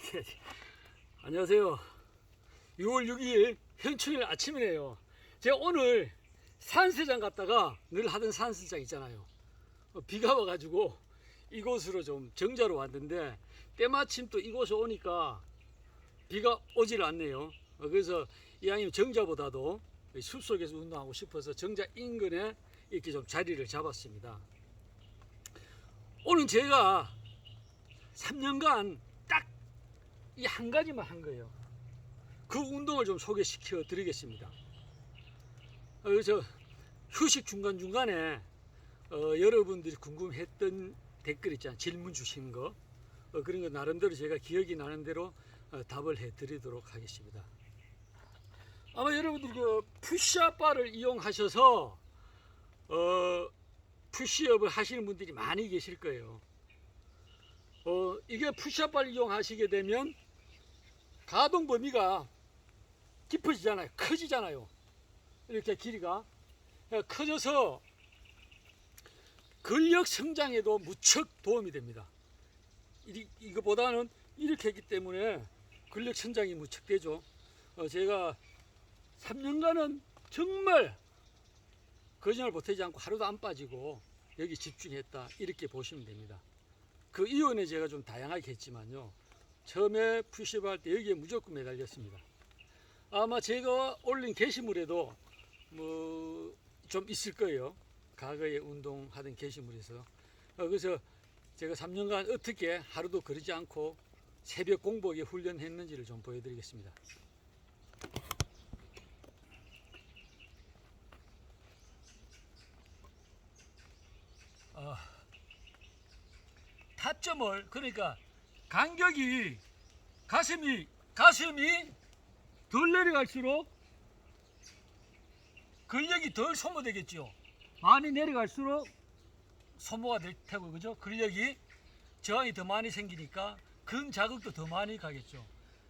이렇게 해야지. 안녕하세요. 6월 6일 현충일 아침이네요. 제가 오늘 산세장 갔다가 늘 하던 산세장 있잖아요. 어, 비가 와가지고 이곳으로 좀 정자로 왔는데 때마침 또 이곳에 오니까 비가 오질 않네요. 어, 그래서 이왕이면 정자보다도 이 숲속에서 운동하고 싶어서 정자 인근에 이렇게 좀 자리를 잡았습니다. 오늘 제가 3년간 딱 이 한 가지만 한 거예요. 그 운동을 좀 소개시켜 드리겠습니다. 어, 그래서 휴식 중간중간에 어, 여러분들이 궁금했던 댓글 있잖아요. 질문 주신 거. 어, 그런 거 나름대로 제가 기억이 나는 대로 어, 답을 해 드리도록 하겠습니다. 아마 여러분들 그 푸시업 바를 이용하셔서 어, 푸시업을 하시는 분들이 많이 계실 거예요. 어, 이게 푸시업 바를 이용하시게 되면 가동 범위가 깊어지잖아요. 커지잖아요. 이렇게 길이가 예, 커져서 근력 성장에도 무척 도움이 됩니다. 이, 이거보다는 이렇게 했기 때문에 근력 성장이 무척 되죠. 어, 제가 3년간은 정말 거짓말 보태지 않고 하루도 안 빠지고 여기 집중했다 이렇게 보시면 됩니다. 그 이후에 제가 좀 다양하게 했지만요. 처음에 푸시업 할 때 여기에 무조건 매달렸습니다. 아마 제가 올린 게시물에도 뭐 좀 있을 거예요. 과거에 운동하던 게시물에서. 어, 그래서 제가 3년간 어떻게 하루도 그러지 않고 새벽 공복에 훈련했는지를 좀 보여드리겠습니다. 어, 타점을 그러니까 간격이 가슴이 가슴이 덜 내려갈수록 근력이 덜 소모되겠죠. 많이 내려갈수록 소모가 될 테고 그죠? 근력이 저항이 더 많이 생기니까 근 자극도 더 많이 가겠죠. 어,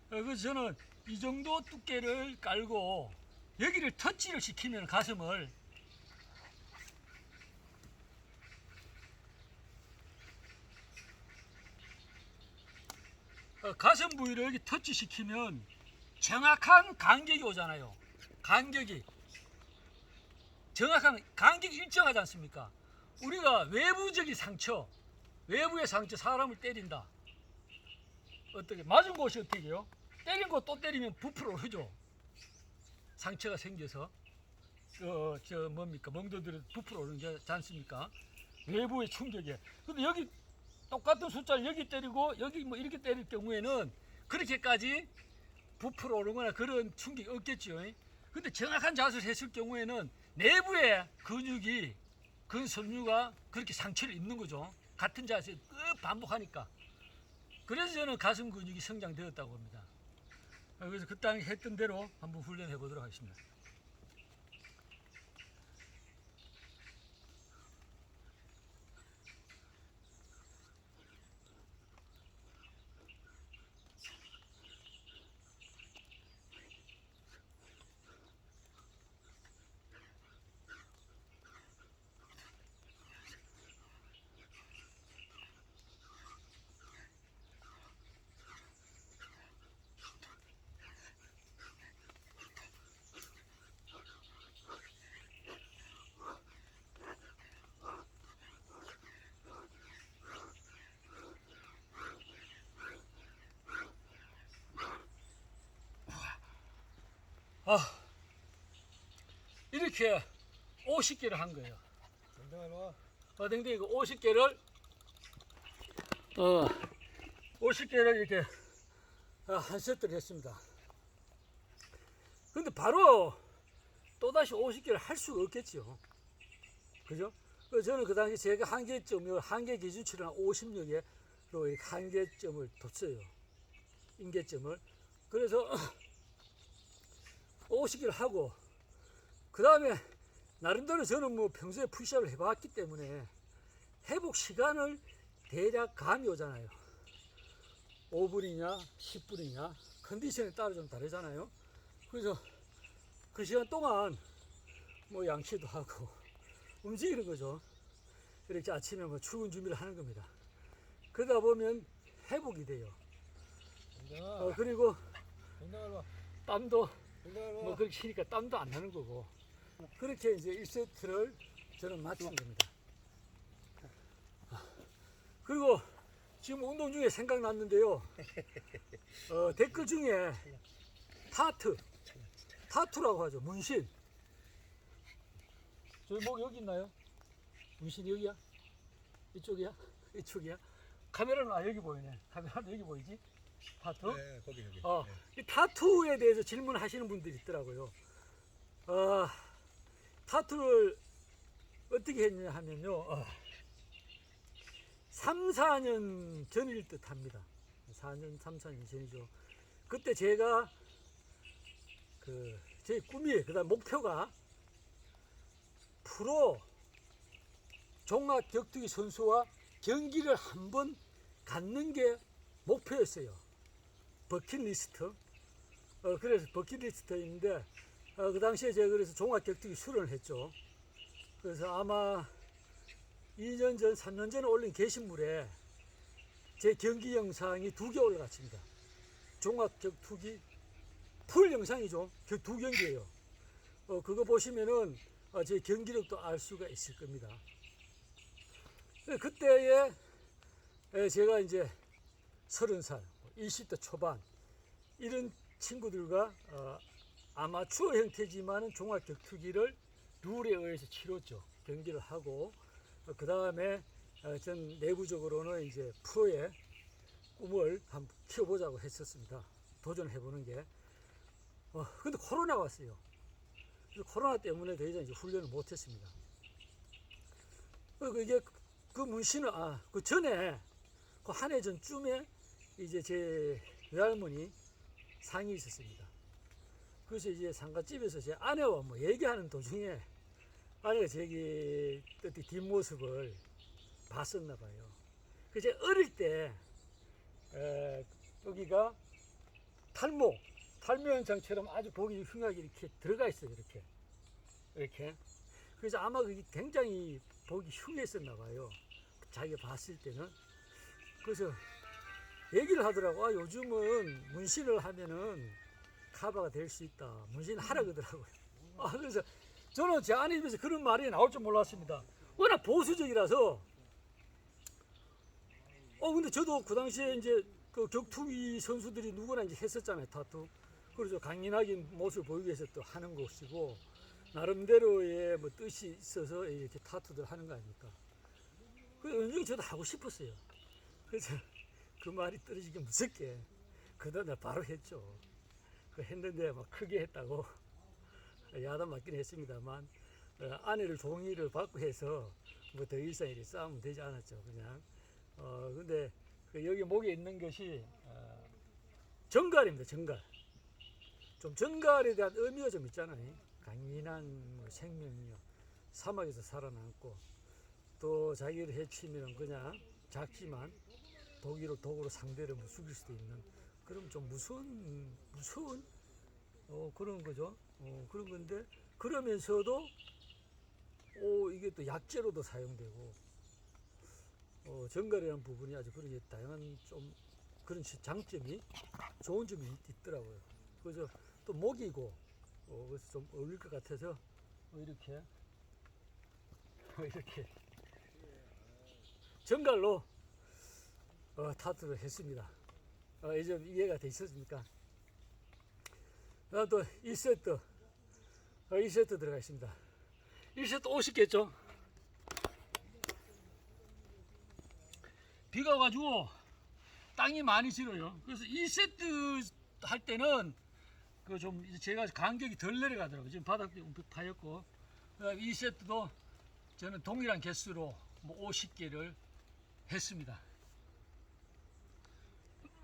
그래서 저는 이 정도 두께를 깔고 여기를 터치를 시키면 가슴을 가슴 부위를 여기 터치 시키면 정확한 간격이 오잖아요. 간격이 정확한 간격이 일정하지 않습니까? 우리가 외부적인 상처, 외부의 상처 사람을 때린다. 어떻게 맞은 곳이 어떻게 해요? 때린 곳 또 때리면 부풀어 오르죠. 상처가 생겨서 어, 저 뭡니까 멍도들은 부풀어 오르는 게 않습니까? 외부의 충격에. 근데 여기 똑같은 숫자를 여기 때리고 여기 뭐 이렇게 때릴 경우에는 그렇게까지 부풀어 오르거나 그런 충격이 없겠죠. 근데 정확한 자세를 했을 경우에는 내부의 근육이 근섬유가 그렇게 상처를 입는 거죠. 같은 자세 쭉 반복하니까. 그래서 저는 가슴 근육이 성장되었다고 합니다. 그래서 그 땅에 했던 대로 한번 훈련해 보도록 하겠습니다. 이렇게 50개를 한 거예요. 어, 댕댕이 그 50개를 어, 50개를 이렇게 어, 한 세트를 했습니다. 근데 바로 또다시 50개를 할 수가 없겠죠. 그죠? 그래서 저는 그 당시 제가 한계점을 한계 기준치를 한 50여개로 이렇게 한계점을 뒀어요. 인계점을. 그래서 50개를 하고 그 다음에 나름대로 저는 뭐 평소에 푸시업을 해봤기 때문에 회복 시간을 대략 감이 오잖아요. 5분이냐 10분이냐 컨디션에 따라 좀 다르잖아요. 그래서 그 시간 동안 뭐 양치도 하고 움직이는 거죠. 이렇게 아침에 뭐 출근 준비를 하는 겁니다. 그러다 보면 회복이 돼요. 어, 그리고. 땀도. 뭐 그렇게 치니까 땀도 안 나는 거고 그렇게 이제 1세트를 저는 마친 겁니다. 그리고 지금 운동 중에 생각났는데요. 어, 댓글 중에 타투, 타투라고 하죠. 문신. 저기 뭐 여기 있나요? 문신 여기야? 이쪽이야? 이쪽이야? 카메라는 아 여기 보이네. 카메라는 여기 보이지? 타투? 네, 거기 여기. 어, 네. 이 타투에 대해서 질문하시는 분들이 있더라고요. 어, 타투를 어떻게 했냐 하면요. 어, 3, 4년 전일 듯 합니다. 4년, 3, 4년 전이죠. 그때 제가 그, 제 꿈이, 그 다음 목표가 프로 종합 격투기 선수와 경기를 한 번 갖는 게 목표였어요. 버킷리스트. 어, 그래서 버킷리스트인데, 어, 그 당시에 제가 그래서 종합격투기 수련을 했죠. 그래서 아마 2년 전, 3년 전에 올린 게시물에 제 경기 영상이 두 개 올라갔습니다. 종합격투기 풀 영상이죠. 그두 경기예요. 어, 그거 보시면은 어, 제 경기력도 알 수가 있을 겁니다. 네, 그때에 에, 제가 이제 서른 살, 20대 초반 이런 친구들과 어, 아마추어 형태지만은 종합 격 투기를 룰에 의해서 치렀죠. 경기를 하고 그 다음에 전 내부적으로는 이제 프로의 꿈을 한번 키워보자고 했었습니다. 도전해보는 게. 어, 근데 코로나가 왔어요. 코로나 때문에 더 이상 이제 훈련을 못했습니다. 그 이게 그 문신은 아, 그 전에 그 한 해 전쯤에 이제 제 외할머니 상이 있었습니다. 그래서 이제 상가집에서 제 아내와 뭐 얘기하는 도중에 아내가 저기 어디 뒷모습을 봤었나 봐요. 그제 어릴 때 에, 여기가 탈모, 탈모 현상처럼 아주 보기 흉하게 이렇게 들어가 있어요. 이렇게 이렇게. 그래서 아마 그게 굉장히 보기 흉했었나 봐요. 자기가 봤을 때는. 그래서 얘기를 하더라고. 아, 요즘은 문신을 하면은 카바가 될 수 있다. 문신 하라 그러더라고요. 아, 그래서 저는 제 아내 입에서 그런 말이 나올 줄 몰랐습니다. 워낙 보수적이라서. 어, 근데 저도 그 당시에 이제 그 격투기 선수들이 누구나 이제 했었잖아요. 타투. 그래서 강인하게 모습을 보이기 위해서 또 하는 것이고, 나름대로의 뭐 뜻이 있어서 이렇게 타투들 하는 거 아닙니까? 그 은근히 저도 하고 싶었어요. 그래서 그 말이 떨어지기 무섭게 그다음 날 바로 했죠. 그 했는데 막 크게 했다고 야단 맞긴 했습니다만 어, 아내를 동의를 받고 해서 뭐 더 이상 이렇게 싸우면 되지 않았죠. 그냥 어 근데 그 여기 목에 있는 것이 어, 정갈입니다. 정갈. 좀 정갈에 대한 의미가 좀 있잖아요. 강인한 뭐 생명이요. 사막에서 살아남고 또 자기를 해치면 그냥 작지만 독이로 독으로 상대를 뭐 죽일 수도 있는 그럼 좀 무서운 무서운 어, 그런 거죠. 어, 그런 건데 그러면서도 오 이게 또 약재로도 사용되고 어, 정갈이라는 부분이 아주 그런 다양한 좀 그런 시- 장점이 좋은 점이 있, 있더라고요. 그래서 또 목이고 어, 그래서 좀 어울릴 것 같아서 어, 이렇게 어, 이렇게 정갈로 어, 타투를 했습니다. 어, 이제 이해가 돼 있었습니까? 어, 또 1세트, 어, 1세트 들어가 있습니다. 1세트 오시겠죠? 비가 와가지고 땅이 많이 질어요. 그래서 1세트 할 때는 그 좀 제가 간격이 덜 내려가더라고요. 지금 바닥도 움푹 파였고, 2세트도 저는 동일한 개수로 뭐 50개를 했습니다.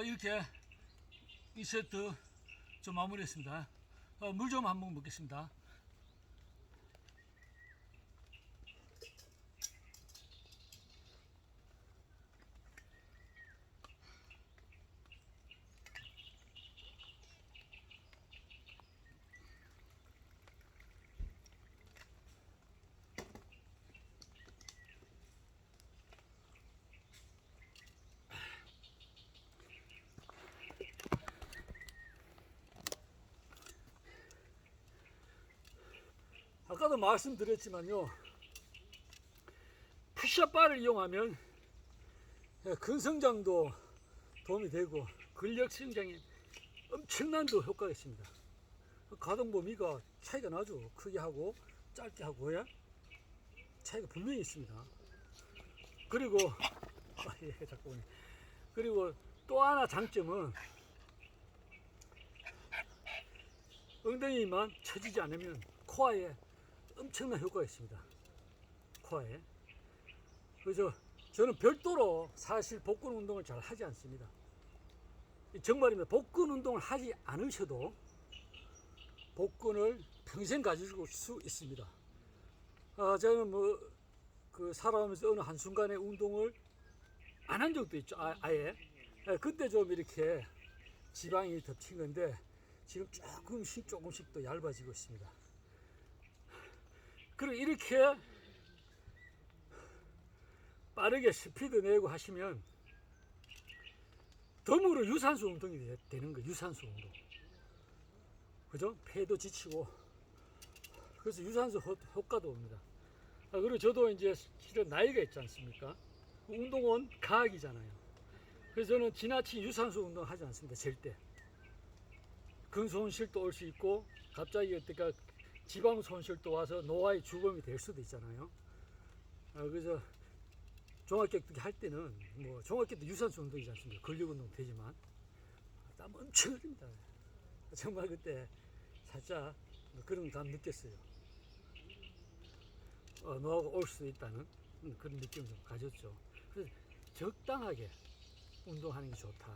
어, 이렇게 이 세트 좀 마무리했습니다. 어, 물 좀 한번 먹겠습니다. 말씀드렸지만요. 푸시업 바를 이용하면 예, 근성장도 도움이 되고 근력 성장에 엄청난 도 효과가 있습니다. 가동 범위가 차이가 나죠. 크게 하고 짧게 하고 예? 차이가 분명히 있습니다. 그리고 아, 예, 자꾸. 그리고 또 하나 장점은 엉덩이만 처지지 않으면 코아에 엄청난 효과가 있습니다. 코아에. 그래서 저는 별도로 사실 복근 운동을 잘 하지 않습니다. 이 정말입니다. 복근 운동을 하지 않으셔도 복근을 평생 가지실 수 있습니다. 아, 저는 뭐, 그 살아오면서 어느 한순간에 운동을 안 한 적도 있죠. 아. 예, 그때 좀 이렇게 지방이 덮친 건데 지금 조금씩 조금씩 또 얇아지고 있습니다. 그리고 이렇게 빠르게 스피드 내고 하시면 덤으로 유산소 운동이 되- 되는 거예요. 유산소 운동. 그죠? 폐도 지치고 그래서 유산소 효- 효과도 옵니다. 아, 그리고 저도 이제 실은 나이가 있지 않습니까? 운동은 과학이잖아요. 그래서 저는 지나친 유산소 운동 하지 않습니다. 절대. 근손실도 올 수 있고 갑자기 어때가 지방 손실도 와서 노화의 주범이 될 수도 있잖아요. 아, 그래서 종합격투기 할 때는 뭐 종합격투 유산소 운동이지 않습니까? 근력 운동 되지만 땀 엄청 흘립니다. 정말 그때 살짝 뭐 그런 감 느꼈어요. 어, 노화가 올 수도 있다는 음, 그런 느낌을 좀 가졌죠. 그래서 적당하게 운동하는 게 좋다.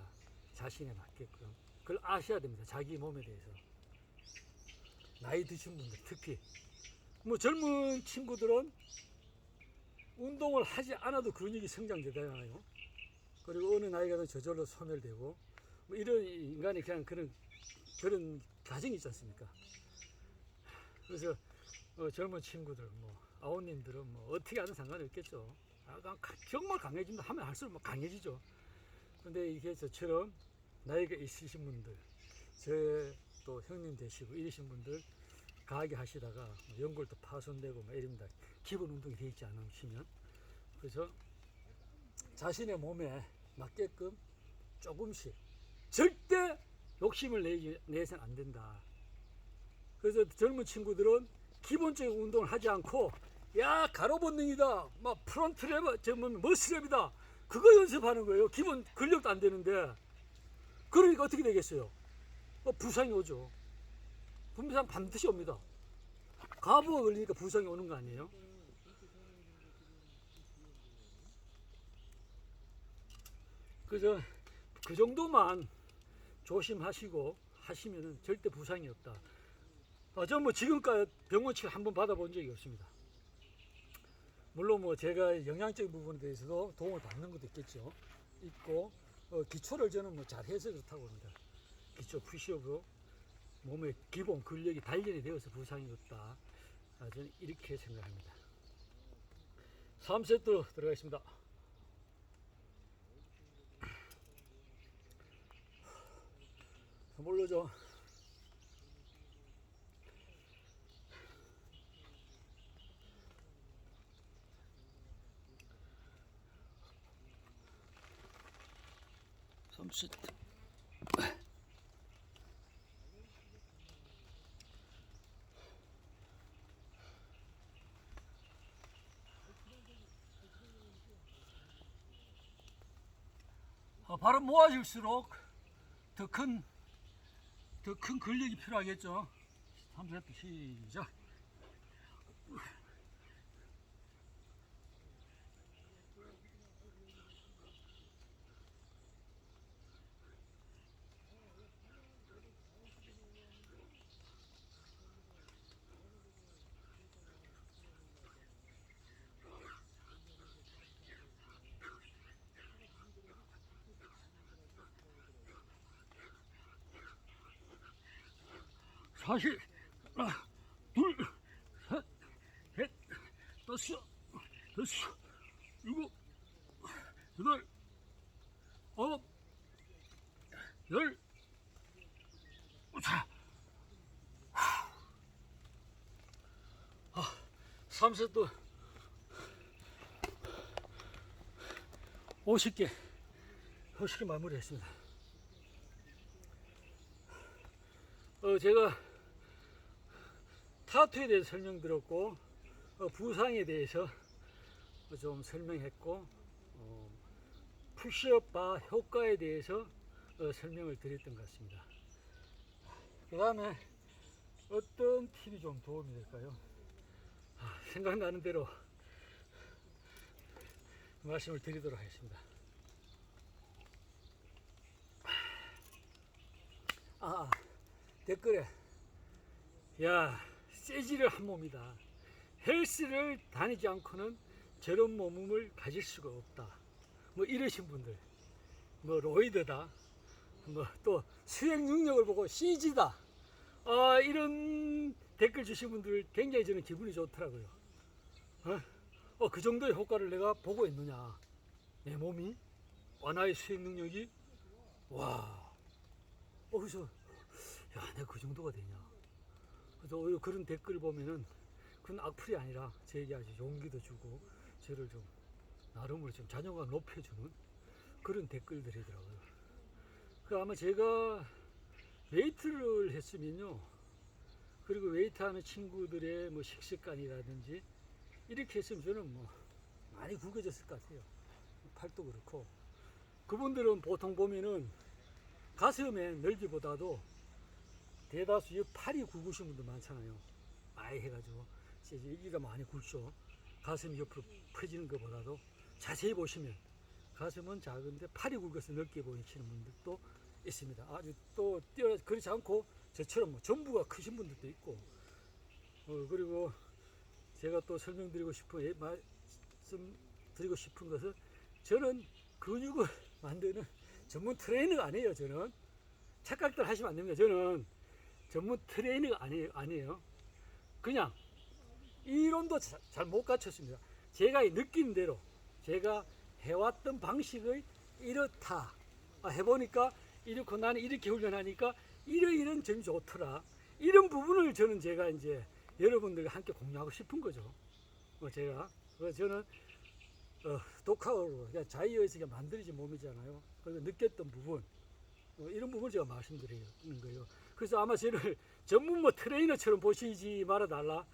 자신에 맞게끔. 그걸 아셔야 됩니다. 자기 몸에 대해서. 나이 드신 분들 특히. 뭐 젊은 친구들은 운동을 하지 않아도 근육이 성장되잖아요. 그리고 어느 나이가 든 저절로 소멸되고 뭐 이런 인간의 그냥 그런 그런 가정이 있지 않습니까? 그래서 어, 젊은 친구들 뭐 아우님들은 뭐 어떻게 하든 상관이 없겠죠. 아, 정말 강해진다 하면 할수록 뭐 강해지죠. 근데 이게 저처럼 나이가 있으신 분들, 제 또 형님 되시고 이러신 분들 가게 하시다가 뭐 연골도 파손되고 막 이럽니다. 기본 운동이 되어 있지 않으시면 그래서 자신의 몸에 맞게끔 조금씩 절대 욕심을 내서는 안 된다. 그래서 젊은 친구들은 기본적인 운동을 하지 않고 야 가로 본능이다, 막 프론트 랩, 저뭐 머스랩이다. 그거 연습하는 거예요. 기본 근력도 안 되는데 그러니까 어떻게 되겠어요? 어, 부상이 오죠. 부상 반드시 옵니다. 가부가 걸리니까 부상이 오는 거 아니에요? 그래서 그 정도만 조심하시고 하시면은 절대 부상이 없다. 어, 저뭐 지금까지 병원 치료 한번 받아본 적이 없습니다. 물론 뭐 제가 영양적인 부분에 대해서도 도움을 받는 것도 있겠죠. 있고 어, 기초를 저는 뭐 잘해서 그렇다고 합니다. 기초 푸시업으로 몸의 기본 근력이 단련이 되어서 부상이 없다. 아, 저는 이렇게 생각합니다. 3세트 들어가겠습니다. 몰라죠. 삼세 바로 모아질수록 더 큰, 더 큰 근력이 필요하겠죠. 3세트 시작. 사실 하나 둘셋넷 다섯 여섯 일곱 여덟 아홉 열 자. 아, 3세트 50개 50개 마무리했습니다. 어, 제가 타투에 대해서 설명드렸고 어, 부상에 대해서 좀 설명했고 어, 푸시업 바 효과에 대해서 어, 설명을 드렸던 것 같습니다. 그 다음에 어떤 팁이 좀 도움이 될까요? 아, 생각나는 대로 말씀을 드리도록 하겠습니다. 아, 댓글에 야 세지를 한 몸이다. 헬스를 다니지 않고는 저런 몸을 가질 수가 없다. 뭐 이러신 분들, 뭐 로이드다, 뭐 또 수행 능력을 보고 CG다. 아 이런 댓글 주신 분들 굉장히 저는 기분이 좋더라고요. 어? 어, 그 정도의 효과를 내가 보고 있느냐. 내 몸이 완화의 수행 능력이 와. 어, 그래서 야, 내가 그 정도가 되냐. 그래서 오히려 그런 댓글 보면은 그건 악플이 아니라 저에게 아주 용기도 주고 저를 좀 나름으로 좀 자존감 높여주는 그런 댓글들이더라고요. 그 아마 제가 웨이트를 했으면요. 그리고 웨이트 하는 친구들의 뭐 식습관이라든지 이렇게 했으면 저는 뭐 많이 굵어졌을 것 같아요. 팔도 그렇고. 그분들은 보통 보면은 가슴의 넓이보다도 대다수 이 팔이 굵으신 분들 많잖아요. 많이 해가지고 여기가 많이 굵죠. 가슴이 옆으로 펴지는 것보다도 자세히 보시면 가슴은 작은데 팔이 굵어서 넓게 보이시는 분들도 있습니다. 아주 또 뛰어 그렇지 않고 저처럼 뭐 전부가 크신 분들도 있고 어, 그리고 제가 또 설명드리고 싶은 예, 말씀드리고 싶은 것은 저는 근육을 만드는 전문 트레이너가 아니에요. 저는 착각들 하시면 안 됩니다. 저는 전문 트레이너가 아니에요. 아니에요. 그냥 이론도 잘 못 갖췄습니다. 제가 느낀 대로 제가 해왔던 방식을 이렇다 아, 해보니까 이렇고 나는 이렇게 훈련하니까 이러이런 점이 좋더라. 이런 부분을 저는 제가 이제 여러분들과 함께 공유하고 싶은 거죠. 어, 제가 저는 어, 독학으로 자유에서 그냥 만들어진 몸이잖아요. 그래서 느꼈던 부분 어, 이런 부분을 제가 말씀드리는 거예요. 그래서 아마 저를 전문 뭐 트레이너처럼 보시지 말아 달라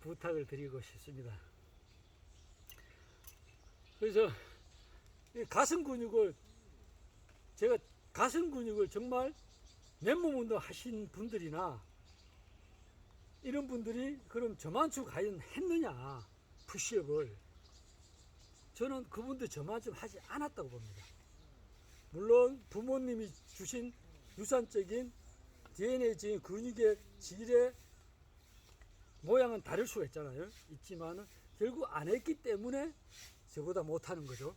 부탁을 드리고 싶습니다. 그래서 이 가슴 근육을 제가 가슴 근육을 정말 맨몸 운동 하신 분들이나 이런 분들이 그럼 저만추 과연 했느냐 푸시업을 저는 그분들 저만큼 하지 않았다고 봅니다. 물론 부모님이 주신 유산적인 DNA적인 근육의 질의 모양은 다를 수가 있잖아요. 있지만은 결국 안 했기 때문에 저보다 못하는 거죠.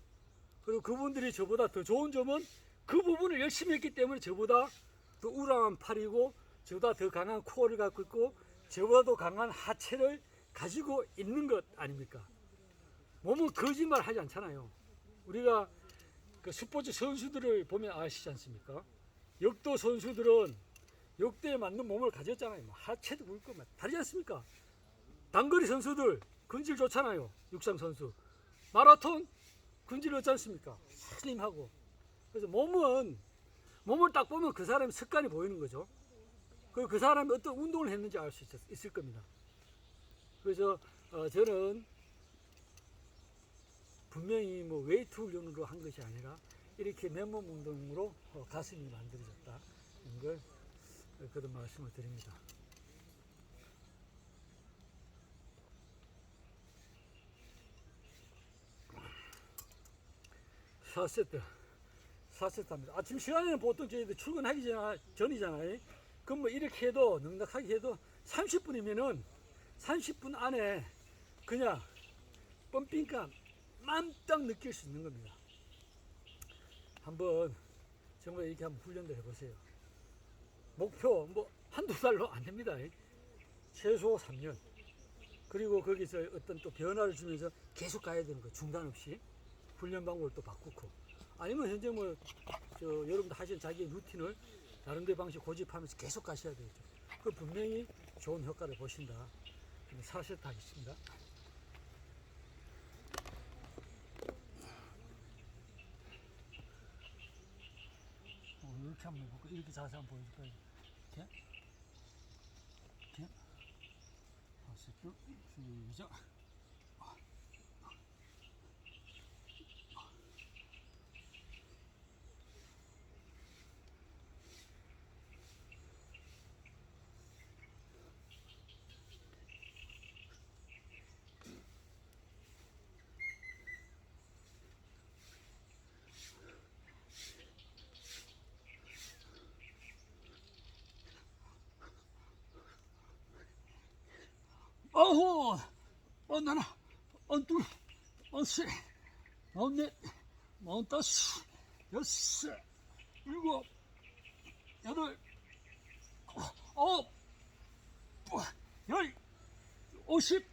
그리고 그분들이 저보다 더 좋은 점은 그 부분을 열심히 했기 때문에 저보다 더 우람한 팔이고 저보다 더 강한 코어를 갖고 있고 저보다도 강한 하체를 가지고 있는 것 아닙니까? 몸은 거짓말 하지 않잖아요. 우리가 그 스포츠 선수들을 보면 아시지 않습니까? 역도 선수들은 역도에 맞는 몸을 가졌잖아요. 뭐 하체도 굵고 막 다르지 않습니까? 단거리 선수들 근질 좋잖아요. 육상 선수. 마라톤 근질 어지 않습니까? 슬림하고. 그래서 몸은 몸을 딱 보면 그 사람의 습관이 보이는 거죠. 그리고 그 사람이 어떤 운동을 했는지 알 수 있을 겁니다. 그래서 어, 저는 분명히 뭐 웨이트 훈련으로 한 것이 아니라 이렇게 맨몸 운동으로 어, 가슴이 만들어졌다는 걸 어, 그런 말씀을 드립니다. 사세트 4세트 합니다. 아침 시간에는 보통 저희들 출근하기 전, 전이잖아요. 그럼 뭐 이렇게 해도, 넉넉하게 해도 30분이면은 30분 안에 그냥 펌핑감 맘딱 느낄 수 있는 겁니다. 한번 정말 이렇게 한번 훈련도 해보세요. 목표 뭐 한두 달로 안 됩니다. 최소 3년. 그리고 거기서 어떤 또 변화를 주면서 계속 가야 되는 거 중단 없이 훈련 방법을 또 바꾸고 아니면 현재 뭐 저 여러분들 하시는 자기의 루틴을 나름대로 방식 고집하면서 계속 가셔야 되겠죠. 그 분명히 좋은 효과를 보신다. 사실 다 있습니다. 어, 이렇게 한번 해볼까? 이렇게 자세 한번 보여줄까? 이렇게? 이렇게? 다섯 줄, 시작. 어호, 어, 나나, 어, 둘, 어, 셋, 어, 넷, 어, 다섯, 여섯, 일곱, 여덟, 아홉, 어, 열, 오십,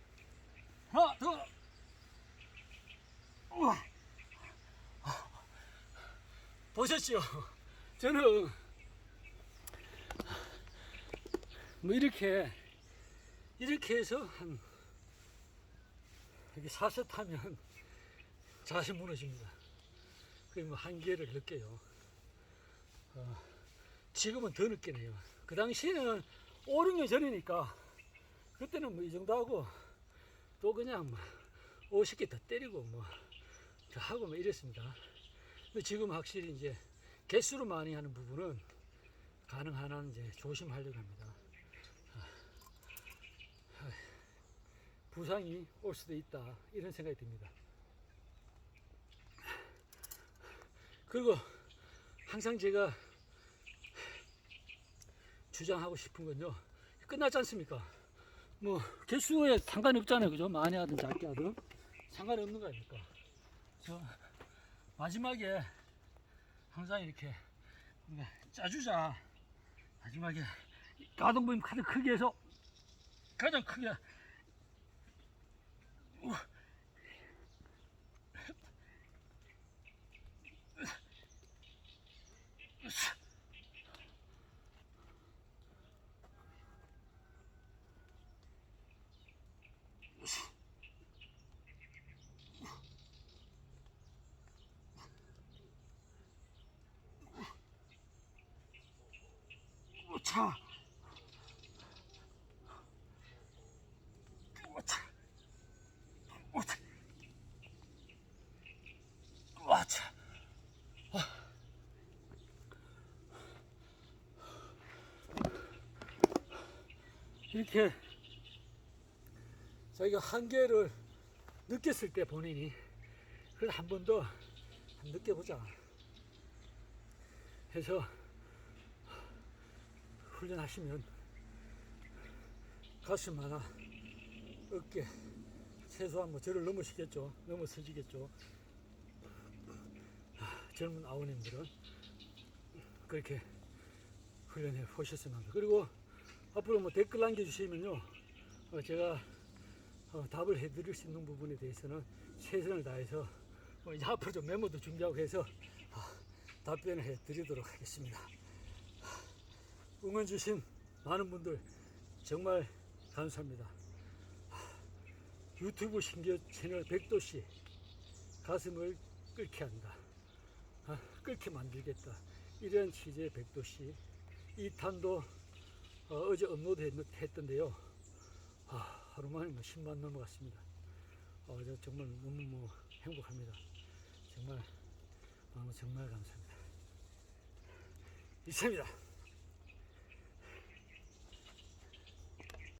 하나 더, 우와. 보셨죠? 저는 뭐 이렇게 이렇게 해서 한 이렇게 사서 타면 자세 무너집니다. 그게 뭐 한계를 느껴요. 어, 지금은 더 느끼네요. 그 당시에는 5, 6년 전이니까 그때는 뭐 이 정도 하고 또 그냥 뭐 50개 더 때리고 뭐더 하고 뭐 이랬습니다. 지금 확실히 이제 개수로 많이 하는 부분은 가능한 한 이제 조심하려고 합니다. 부상이 올 수도 있다 이런 생각이 듭니다. 그리고 항상 제가 주장하고 싶은 건요 끝났지 않습니까? 뭐 개수에 상관이 없잖아요, 그죠? 많이 하든 작게 하든 상관이 없는 거 아닙니까? 저 마지막에 항상 이렇게 짜주자 마지막에 가동범위 가장 크게 해서 가장 크게 차. 오차. 와차. 이렇게 자기가 한계를 느꼈을 때 본인이 그걸 한 번 더 느껴보자 해서 훈련하시면 가슴 하나 어깨 최소한 뭐 저를 넘으시겠죠? 넘어서시겠죠? 아, 젊은 아우님들은 그렇게 훈련해 보셨으면 합니다. 그리고 앞으로 뭐 댓글 남겨주시면요 어, 제가 어, 답을 해드릴 수 있는 부분에 대해서는 최선을 다해서 어, 이제 앞으로 좀 메모도 준비하고 해서 아, 답변을 해드리도록 하겠습니다. 응원 주신 많은 분들 정말 감사합니다. 유튜브 신규 채널 백도씨 가슴을 끓게 한다. 아, 끓게 만들겠다. 이런 취지의 백도씨 2탄도 어, 제 업로드 했, 했던데요. 아, 하루 만에 뭐 10만 넘어갔습니다. 어, 저 정말 너무 뭐 행복합니다. 정말 마음 정말 감사합니다. 이상입니다.